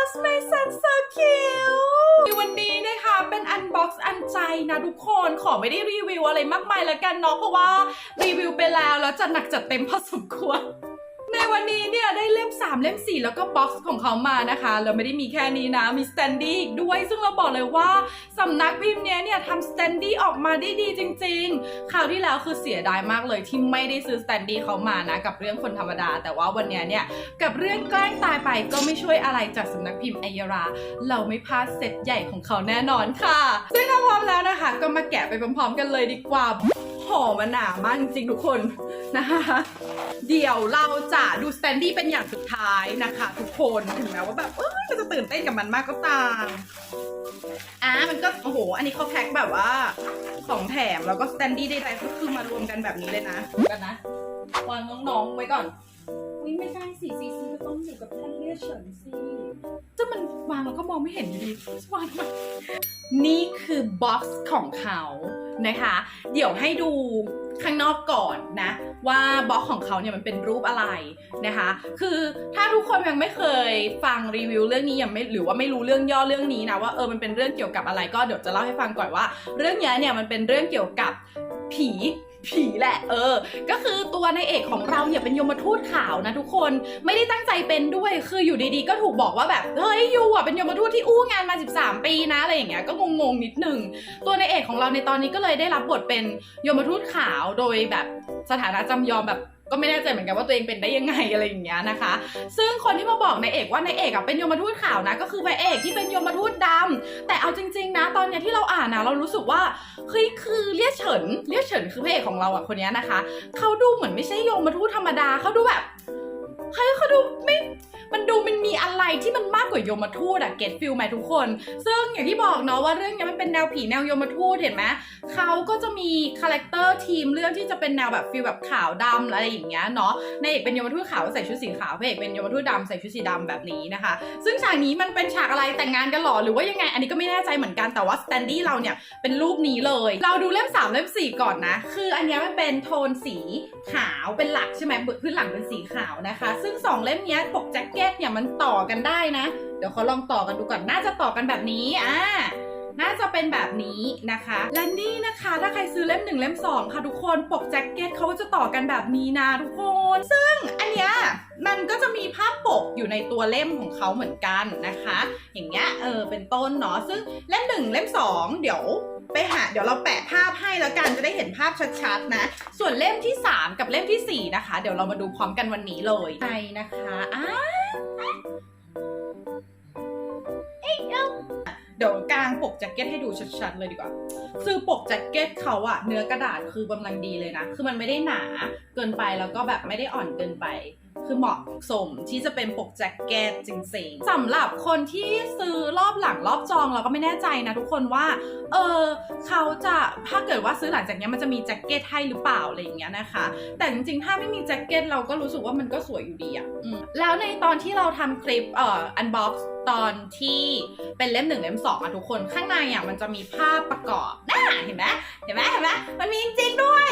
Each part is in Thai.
lost my son so cute ในวันนี้นะคะเป็นอันบ็อกซ์อันใจนะทุกคนขอไม่ได้รีวิวอะไรมากมายแล้วกันเนาะเพราะว่ารีวิวไปแล้วแล้วจะหนักจัดเต็มพอสมควร ในวันนี้เนี่ยได้เล่ม 3 เล่ม 4 แล้วก็บ็อกซ์ของเขามานะคะแล้วไม่ได้มีแค่นี้นะมีสแตนดี้อีกด้วย ซึ่งเราบอกเลยว่าสำนักพิมพ์เนี้ยเนี่ยทำสแตนดี้ออกมาได้ดีจริง ๆ คราวที่แล้วคือเสียดายมากเลยที่ไม่ได้ซื้อสแตนดี้เขามานะกับเรื่องคนธรรมดา แต่ว่าวันนี้เนี่ยกับเรื่องแกล้งตายไปก็ไม่ช่วยอะไรจากสำนักพิมพ์ไอยรา เราไม่พลาดเซตใหญ่ของเขาแน่นอนค่ะ ซึ่งถ้าพร้อมแล้วนะคะ ก็มาแกะไปพร้อมๆกันเลยดีกว่า ห่อมันหนามากจริงๆทุกคนนะคะ เดี๋ยวเราจะดูสแตนดี้เป็นอย่างสุดท้ายนะคะ ทุกคนถึงแม้ว่าแบบเออเราจะตื่นเต้นกับมันมากก็ตามอะมันก็โอ้โห อันนี้เขาแพ็คแบบว่าของแถมแล้วก็สแตนดี้ใดๆก็คือมารวมกันแบบนี้เลยนะดูกันนะวางน้องๆไว้ก่อน อุ้ยไม่ได้สิซีซีก็ต้องอยู่กับท่านเลี่ยเฉินสิจะมันวางแล้วก็มองไม่เห็นอยู่ดีวางมานี่คือบ็อกซ์ของเขานะคะ เดี๋ยวให้ดูข้างนอกก่อนนะ ว่าบ็อกของเขาเนี่ยมันเป็นรูปอะไรนะคะ คือถ้าทุกคนยังไม่เคยฟังรีวิวเรื่องนี้ยังไม่หรือว่าไม่รู้เรื่องย่อเรื่องนี้นะว่าเออมันเป็นเรื่องเกี่ยวกับอะไรก็เดี๋ยวจะเล่าให้ฟังก่อนว่า เรื่องนี้เนี่ยมันเป็นเรื่องเกี่ยวกับผี ผีแหละเออ ก็คือตัวนายเอกของเราเนี่ยเป็นยมทูตขาวนะทุกคนไม่ได้ตั้งใจเป็นด้วยคืออยู่ดีๆ ก็ถูกบอกว่าแบบเฮ้ยยูอะเป็นยมทูตที่อู้งานมา 13 ปีนะอะไรอย่างเงี้ยก็งงๆนิดนึงตัวนายเอกของเราในตอนนี้ก็เลยได้รับบทเป็นยมทูตขาวโดยแบบสถานะจำยอมแบบ ก็ไม่แน่ใจเหมือนกันว่าตัวเองเป็นได้ยังไงอะไรอย่างเงี้ยนะคะ ซึ่งคนที่มาบอกนายเอกว่านายเอกอะเป็นยมทูตขาวนะ ก็คือพระเอกที่เป็นยมทูตดำแต่เอาจริง ๆ นะ ตอนเนี้ยที่เราอ่านนะเรารู้สึกว่าเฮ้ยคือเลี่ยเฉินเลี่ยเฉินคือพระเอกของเราอะคนเนี้ยนะคะเขาดูเหมือนไม่ใช่ยมทูตธรรมดาเขาดูแบบเฮ้ยเขาดูไม่ มันดูมันมีอะไรที่มันมากกว่ายมทูตอะเก็ตฟิลไหมทุกคน ซึ่งอย่างที่บอกเนาะว่าเรื่องเนี้ยมันเป็นแนวผีแนวยมทูตเห็นไหมเขาก็จะมีคาแรคเตอร์ทีมเรื่องที่จะเป็นแนวแบบฟิลแบบขาวดำอะไรอย่างเงี้ยเนาะในเอกเป็นยมทูตขาวใส่ชุดสีขาวพระเอกเป็นยมทูตดำใส่ชุดสีดำแบบนี้นะคะ ซึ่งฉากนี้มันเป็นฉากอะไรแต่งงานกันหรอหรือว่ายังไง อันนี้ก็ไม่แน่ใจเหมือนกันแต่ว่าสแตนดี้เราเนี่ยเป็นรูปนี้เลย เราดูเล่ม3เล่ม4 ก่อนนะ คืออันนี้มันเป็นโทนสีขาวเป็นหลักใช่ไหมพื้นหลังเป็นสีขาวนะคะ ซึ่งสองเล่มนี้ปกแจ็คเกตเนี่ยมันต่อกันได้นะ เดี๋ยวเขาลองต่อกันดูก่อน น่าจะต่อกันแบบนี้ อ่า น่าจะเป็นแบบนี้นะคะ และนี่นะคะ ถ้าใครซื้อเล่มหนึ่งเล่มสองค่ะทุกคน ปกแจ็คเก็ตเขาก็จะต่อกันแบบนี้นะทุกคน ซึ่งอันเนี้ยมันก็จะมีภาพปกอยู่ในตัวเล่มของเขาเหมือนกันนะคะ อย่างเงี้ย เออ เป็นต้นเนาะ ซึ่งเล่มหนึ่งเล่มสองเดี๋ยวไปหาเดี๋ยวเราแปะภาพให้แล้วกันจะได้เห็นภาพชัดๆนะ ส่วนเล่มที่ 3 กับเล่มทีสี่4 นะคะ เดี๋ยวเรามาดูพร้อมกันวันนี้เลยใช่นะคะอ่า เดี๋ยวกลางปกแจ็คเก็ตให้ดูชัดๆเลยดีกว่า คือปกแจ็คเก็ตเขาอะเนื้อกระดาษคือกำลังดีเลยนะ คือมันไม่ได้หนาเกินไปแล้วก็แบบไม่ได้อ่อนเกินไป คือเหมาะสมที่จะเป็นปกแจ็คเก็ตจริงๆสำหรับคนที่ซื้อรอบหลังรอบจองเราก็ไม่แน่ใจนะทุกคนว่า เออเขาจะถ้าเกิดว่าซื้อหลังจากนี้มันจะมีแจ็คเก็ตให้หรือเปล่าอะไรอย่างเงี้ยนะคะ แต่จริงๆถ้าไม่มีแจ็คเก็ตเราก็รู้สึกว่ามันก็สวยอยู่ดีอะแล้วในตอนที่เราทำคลิปเอ่ออันบ็อกซ์ ตอนที่เป็นเล่มหนึ่งเล่มสองอะทุกคนข้างในอะมันจะมีภาพประกอบน่าเห็นไหมเห็นไหมเห็นไหมมันมีจริงๆด้วย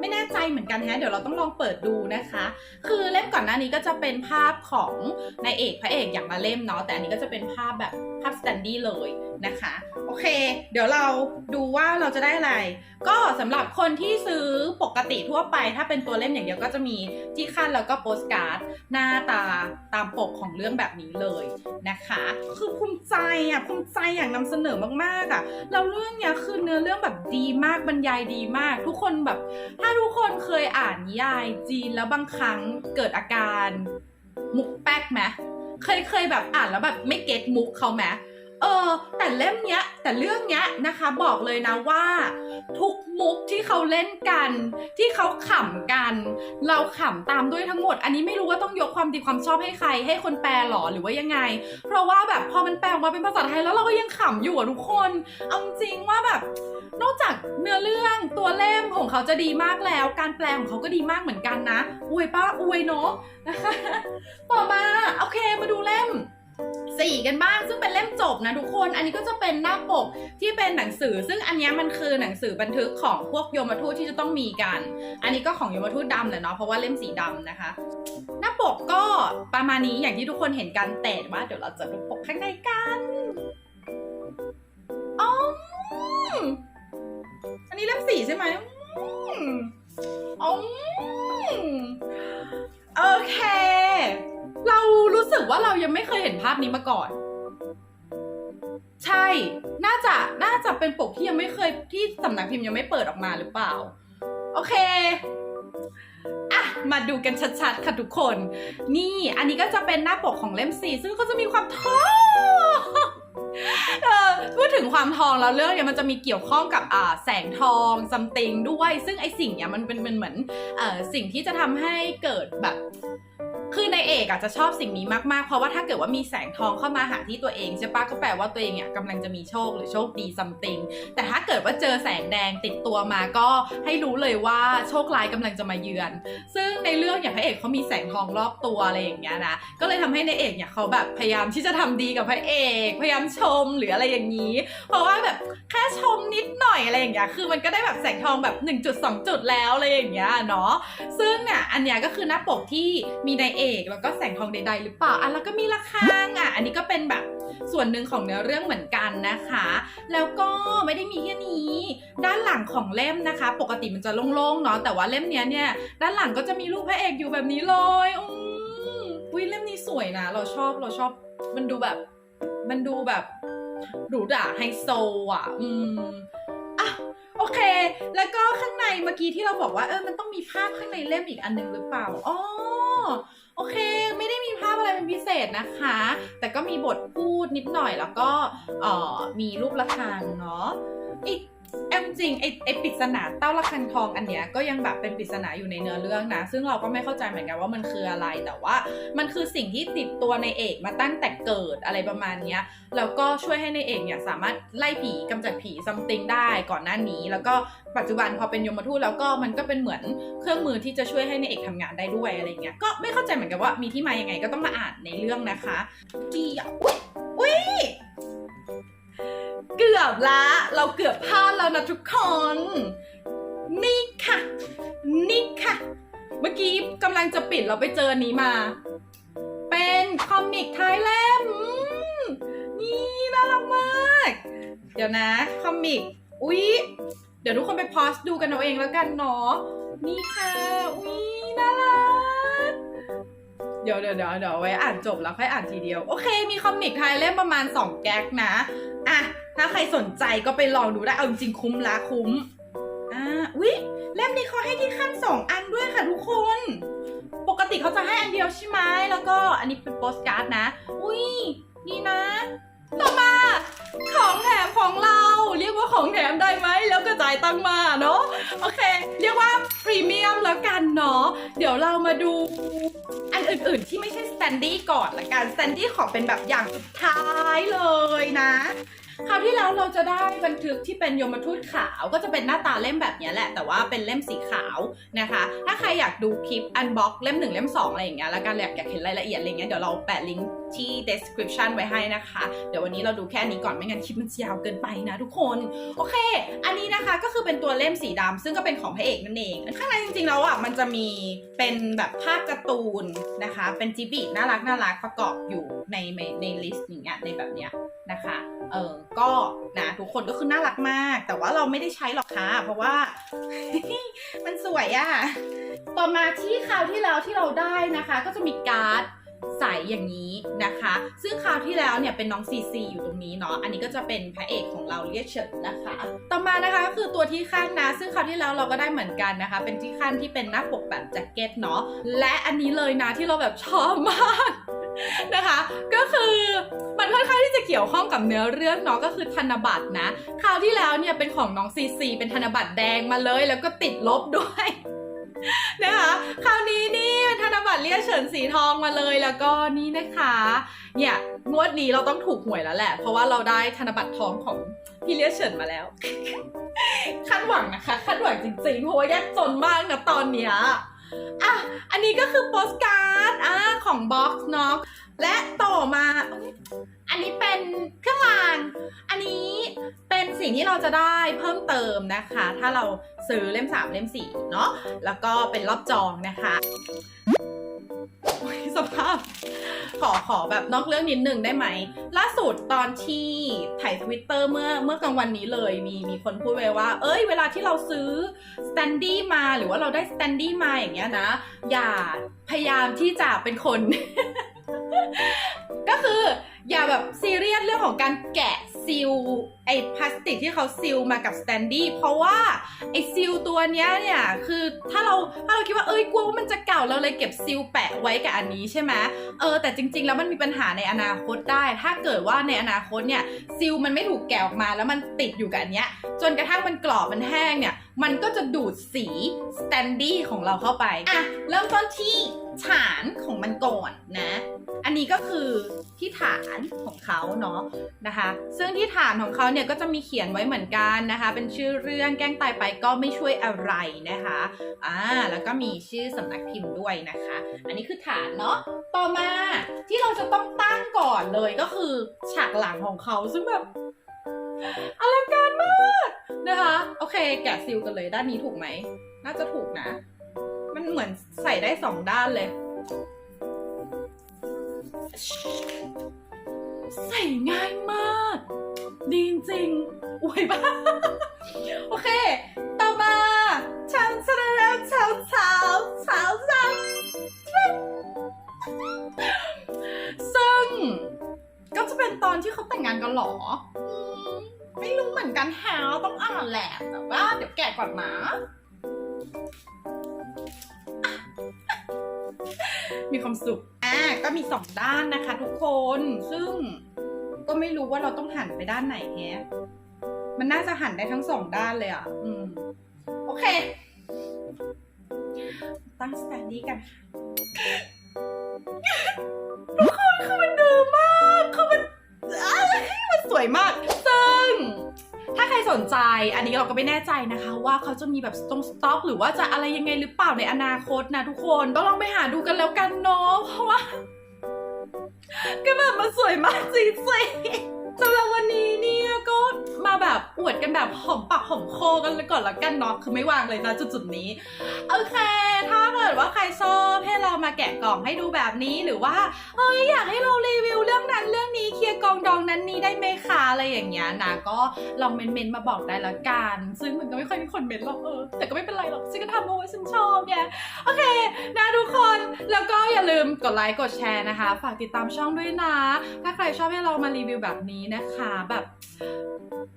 ไม่แน่ใจเหมือนกันฮะเดี๋ยวเราต้องลองเปิดดูนะคะ คือเล่มก่อนหน้านี้ก็จะเป็นภาพของนายเอกพระเอกอย่างละเล่มเนาะแต่อันนี้ก็จะเป็นภาพแบบภาพสแตนดี้เลยนะคะโอเค เดี๋ยวเราดูว่าเราจะได้อะไร ก็สำหรับคนที่ซื้อปกติทั่วไป ถ้าเป็นตัวเล่มอย่างเดียวก็จะมีที่ขั้นแล้วก็โปสการ์ดหน้าตาตามปกของเรื่องแบบนี้เลยนะคะ คือภูมิใจอะภูมิใจอย่างนำเสนอมากๆอะแล้วเรื่องเนี้ยคือเนื้อเรื่องแบบดีมากบรรยายดีมาก ทุกคนแบบถ้าทุกคนเคยอ่านนิยายจีนแล้วบางครั้งเกิดอาการมุกแป๊กไหมเคยเคยแบบอ่านแล้วแบบไม่เก็ตมุกเขาไหม เออ แต่เล่มเนี้ย แต่เรื่องเนี้ยนะคะ บอกเลยนะว่า ทุกมุกที่เขาเล่นกัน ที่เขาขำกัน เราขำตามด้วยทั้งหมด อันนี้ไม่รู้ว่าต้องยกความดีความชอบให้ใคร ให้คนแปลหรอหรือว่ายังไง เพราะว่าแบบพอมันแปลออกมาเป็นภาษาไทยแล้วเราก็ยังขำอยู่อะทุกคนเอาจริงว่าแบบ นอกจากเนื้อเรื่องตัวเล่มของเขาจะดีมากแล้ว การแปลของเขาก็ดีมากเหมือนกันนะอวยป้าอวยเนาะนะคะต่อมาโอเคมาดูเล่ม สี่กันบ้างซึ่งเป็นเล่มจบนะทุกคนอันนี้ก็จะเป็นหน้าปกที่เป็นหนังสือ ซึ่งอันนี้มันคือหนังสือบันทึกของพวกโยมทูตที่จะต้องมีกัน อันนี้ก็ของโยมทูตดำแหละเนาะเพราะว่าเล่มสีดำนะคะ หน้าปกก็ประมาณนี้อย่างที่ทุกคนเห็นกันแต่ว่าเดี๋ยวเราจะดูปกข้างในกันอ๋ออันนี้เล่มสีใช่ไหมอืมอ๋อ โอเค เรารู้สึกว่าเรายังไม่เคยเห็นภาพนี้มาก่อน ใช่ น่าจะ น่าจะเป็นปกที่ยังไม่เคยที่สำนักพิมพ์ยังไม่เปิดออกมาหรือเปล่า โอเคอะมาดูกันชัดๆ ค่ะทุกคน นี่ อันนี้ก็จะเป็นหน้าปกของเล่มสี่ซึ่งก็จะมีความท้อ พูดถึงความทองแล้วเรื่องเนี้ยมันจะมีเกี่ยวข้องกับแสงทองซัมติงด้วย ซึ่งไอสิ่งเนี้ยมันเป็นเหมือนสิ่งที่จะทำให้เกิดแบบ คือในเอกอาจจะชอบสิ่งนี้มากๆ เพราะว่าถ้าเกิดว่ามีแสงทองเข้ามาหาที่ตัวเองใช่ปะก็แปลว่าตัวเองเนี่ยกำลังจะมีโชคหรือโชคดีซัมติงแต่ถ้าเกิดว่าเจอแสงแดงติดตัวมาก็ให้รู้เลยว่าโชคร้ายกำลังจะมาเยือน ซึ่งในเรื่องอย่างพระเอกเขามีแสงทองรอบตัวอะไรอย่างเงี้ยนะ ก็เลยทำให้ในเอกเนี่ยเขาแบบพยายามที่จะทำดีกับพระเอก พยายามชมหรืออะไรอย่างนี้ เพราะว่าแบบแค่ชมนิดหน่อยอะไรอย่างเงี้ย คือมันก็ได้แบบแสงทองแบบ1จุด2จุดแล้วอะไรอย่างเงี้ยเนาะ ซึ่งเนี่ยอันเนี้ยก็คือหน้าปกที่มีในเอกแล้วก็แสงทองใดๆหรือเปล่าอะแล้วก็มีระฆังอะอันนี้ก็เป็นแบบส่วนหนึ่งของเนื้อเรื่องเหมือนกันนะคะ แล้วก็ไม่ได้มีแค่นี้ ด้านหลังของเล่มนะคะ ปกติมันจะโล่งๆเนาะแต่ว่าเล่มเนี้ยเนี่ยด้านหลังก็จะมีรูปพระเอกอยู่แบบนี้เลยอืมอุ้ยเล่มนี้สวยนะเราชอบเราชอบมันดูแบบมันดูแบบหรูหราไฮโซอะ อืมอะโอเค แล้วก็ข้างในเมื่อกี้ที่เราบอกว่าเออมันต้องมีภาพข้างในเล่มอีกอันหนึงหรือเปล่าอ๋อ โอเค ไม่ได้มีภาพอะไรเป็นพิเศษนะคะ แต่ก็มีบทพูดนิดหน่อยแล้วก็เออมีรูปละฆังเนาะอีก แอมจริงไอไอปริศนาเต้าระฆังทองอันเนี้ยก็ยังแบบเป็นปริศนาอยู่ในเนื้อเรื่องนะ ซึ่งเราก็ไม่เข้าใจเหมือนกันว่ามันคืออะไรแต่ว่า มันคือสิ่งที่ติดตัวในเอกมาตั้งแต่เกิดอะไรประมาณเนี้ยแล้วก็ช่วยให้ในเอกเนี่ยสามารถไล่ผีกำจัดผีซัมติงได้ก่อนหน้านี้ แล้วก็ปัจจุบันพอเป็นยมทูตแล้วก็มันก็เป็นเหมือนเครื่องมือที่จะช่วยให้ในเอกทำงานได้ด้วยอะไรเงี้ยก็ไม่เข้าใจเหมือนกันว่ามีที่มายังไงก็ต้องมาอ่านในเรื่องนะคะเกี่ยวอุ๊ยอุ๊ย เกือบละเราเกือบพลาดแล้วนะทุกคน นี่ค่ะ นี่ค่ะ เมื่อกี้กำลังจะปิดเราไปเจอนี้มา เป็นคอมิกท้ายเล่มนี่น่ารักมาก เดี๋ยวนะคอมิกอุ๊ยเดี๋ยวทุกคนไปพอสดูกันเอาเองแล้วกันเนาะนี่ค่ะอุ๊ยน่ารักเดี๋ยวเดี๋ยวเดี๋ยวเดี๋ยวไว้อ่านจบแล้วค่อยอ่านทีเดียว โอเค มีคอมิกไทยเล่มประมาณ 2 แก๊กนะ ถ้าใครสนใจก็ไปลองดูได้ เอาจริงๆคุ้มละคุ้ม อ่า อุ๊ย เล่มนี้เขาให้ที่ขั้นสองอันด้วยค่ะทุกคน ปกติเขาจะให้อันเดียวใช่ไหม แล้วก็อันนี้เป็นโปสการ์ดนะ อุ้ยนี่นะ ต่อมา ของแถมของเรา เรียกว่าของแถมได้ไหม แล้วก็จ่ายตังมาเนาะ โอเค เรียกว่าพรีเมียมแล้วกันเนาะ เดี๋ยวเรามาดูอันอื่นๆที่ไม่ใช่สแตนดี้ก่อนละกันสแตนดี้ขอเป็นแบบอย่างสุดท้ายเลยนะ คราวที่แล้วเราจะได้บันทึกที่เป็นยมทูตขาวก็จะเป็นหน้าตาเล่มแบบนี้แหละ แต่ว่าเป็นเล่มสีขาวนะคะ ถ้าใครอยากดูคลิปอันบ็อกเล่มหนึ่งเล่มสองอะไรอย่างเงี้ยแล้วกันอยากอยากเห็นรายละเอียดอะไรเงี้ยเดี๋ยวเราแปะลิงก์ที่ description ไว้ให้นะคะ เดี๋ยววันนี้เราดูแค่นี้ก่อนไม่งั้นคลิปมันยาวเกินไปนะทุกคน โอเค อันนี้นะคะก็คือเป็นตัวเล่มสีดำซึ่งก็เป็นของพระเอกนั่นเอง ข้างในจริงๆแล้วอะมันจะมีเป็นแบบภาพการ์ตูนนะคะ เป็นจิบิน่ารักน่ารักประกอบอยู่ในในในลิสต์อย่างเงี้ยในแบบเนี้ย นะคะ เออ ก็นะทุกคนก็คือน่ารักมาก แต่ว่าเราไม่ได้ใช้หรอกค่ะ เพราะว่า มันสวยอะต่อมาที่คราวที่แล้วที่เราได้นะคะ ก็จะมีการ์ดใสอย่างนี้นะคะ ซึ่งคราวที่แล้วเนี่ยเป็นน้องซีซีอยู่ตรงนี้เนาะ อันนี้ก็จะเป็นพระเอกของเราเรียกเฉินนะคะ ต่อมานะคะก็คือตัวที่ขั้นนะ ซึ่งคราวที่แล้วเราก็ได้เหมือนกันนะคะ เป็นที่ขั้นที่เป็นหน้าปกแบบแจ็คเก็ตเนาะ และอันนี้เลยนะที่เราแบบชอบมาก นะคะ ก็คือมันค่อนข้างที่จะเกี่ยวข้องกับเนื้อเรื่องเนาะก็คือธนบัตรนะคราวที่แล้วเนี่ยเป็นของน้องซีซีเป็นธนบัตรแดงมาเลย แล้วก็ติดลบด้วยนะคะคราวนี้นี่เป็นธนบัตรเลี่ยเฉินสีทองมาเลยแล้วก็นี่นะคะเนี่ยงวดนี้เราต้องถูกหวยแล้วแหละ เพราะว่าเราได้ธนบัตรทองของพี่เลี่ยเฉินมาแล้วคาดหวังนะคะคาดหวังจริงๆเพราะว่ายากจนมากนะตอนเนี้ย อะ อันนี้ก็คือโปสการ์ดอะของบ็อกซ์เนาะ และต่อมา อันนี้เป็นเครื่องราง อันนี้เป็นสิ่งที่เราจะได้เพิ่มเติมนะคะ ถ้าเราซื้อเล่ม 3 เล่ม 4 เนาะ แล้วก็เป็นรอบจองนะคะ สภาพ ขอขอแบบนอกเรื่องนิดนึงได้ไหม ล่าสุดตอนที่ถ่ายทวิตเตอร์เมื่อเมื่อกลางวันนี้เลย มีมีคนพูดไว้ว่า เอ้ย เวลาที่เราซื้อสแตนดี้มาหรือว่าเราได้สแตนดี้มาอย่างเงี้ยนะ อย่าพยายามที่จะเป็นคน ก็คืออย่าแบบซีเรียสเรื่องของการแกะ ซีลไอ้พลาสติกที่เขาซีลมากับสแตนดี้เพราะว่าไอ้ซีลตัวเนี้ยเนี่ยคือถ้าเราถ้าเราคิดว่าเอ้ยกลัวว่ามันจะเก่าเราเลยเก็บซีลแปะไว้กับอันนี้ใช่ไหมเออแต่จริง ๆ แล้วมันมีปัญหาในอนาคตได้ ถ้าเกิดว่าในอนาคตเนี่ยซีลมันไม่ถูกแกะออกมาแล้วมันติดอยู่กับอันเนี้ยจนกระทั่งมันกรอบมันแห้งเนี่ยมันก็จะดูดสีสแตนดี้ของเราเข้าไปอะเริ่มต้นที่ฐานของมันก่อนนะ อันนี้ก็คือที่ฐานของเขาเนาะนะคะ ซึ่งที่ฐานของเขาเนี่ยก็จะมีเขียนไว้เหมือนกันนะคะ เป็นชื่อเรื่องแกล้งตายไปก็ไม่ช่วยอะไรนะคะอ่าแล้วก็มีชื่อสำนักพิมพ์ด้วยนะคะ อันนี้คือฐานเนาะต่อมาที่เราจะต้องตั้งก่อนเลยก็คือฉากหลังของเขาซึ่งแบบอลังการมากนะคะ โอเค แกะซิลกันเลยด้านนี้ถูกไหม น่าจะถูกนะ มันเหมือนใส่ได้สองด้านเลย ใส่ง่ายมาก ดีจริงๆอวยบ้าโอเค ต่อมาเช้าเช้าเช้าเช้าเช้าเช้าซึ่งก็จะเป็นตอนที่เขาแต่งงานกันหรอ ไม่รู้เหมือนกันแฮะต้องอ่านแหละแต่ว่าเดี๋ยวแกะก่อนนะมีความสุข ก็มีสองด้านนะคะ ทุกคน ซึ่งก็ไม่รู้ว่าเราต้องหันไปด้านไหนแฮะมันน่าจะหันได้ทั้งสองด้านเลยอะ อืม โอเค ตั้งสแตนดี้กันค่ะ ทุกคนคือมันดูมากคือมันอ้ายมันสวยมาก ซึ่ง ถ้าใครสนใจ อันนี้เราก็ไม่แน่ใจนะคะ ว่าเขาจะมีแบบตรงสต็อก หรือว่าจะอะไรยังไงหรือเปล่าในอนาคตนะทุกคน ก็ลองไปหาดูกันแล้วกันเนาะ เพราะว่า สวยมากจริงๆสำหรับวันนี้เนี่ยก็มาแบบอวดกันแบบหอมปากหอมคอกันเลยก่อนละกันเนาะคือไม่วางเลยนะจุดๆนี้ โอเค ถ้าเกิดว่าใครชอบให้เรามาแกะกล่องให้ดูแบบนี้หรือว่าเอ้ยอยากให้เรารีวิวเรื่องนั้นเรื่องนี้เคลียร์กองดองนั้นนี้ได้ไหมคะอะไรอย่างเงี้ยนะก็ลองเมนๆมาบอกได้ละกัน ซึ่งมันก็ไม่ค่อยมีคนเมนหรอกเออแต่ก็ไม่เป็นไรหรอกฉันก็ทำเพราะว่าฉันชอบแกโอเคนะทุกคนแล้วก็อย่าลืมกดไลค์กดแชร์นะคะ ฝากติดตามช่องด้วยนะ ถ้าใครชอบให้เรามารีวิวแบบนี้นะคะ แบบ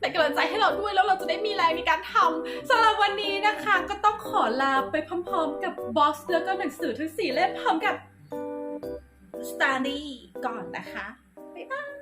เป็นกำลังใจให้เราด้วยแล้วเราจะได้มีแรงในการทำสำหรับวันนี้นะคะ ก็ต้องขอลาไปพร้อมๆ กับบ็อกซ์แล้วก็หนังสือทั้งสี่เล่มพร้อมกับสตาร์ดี้ก่อนนะคะบ๊ายบาย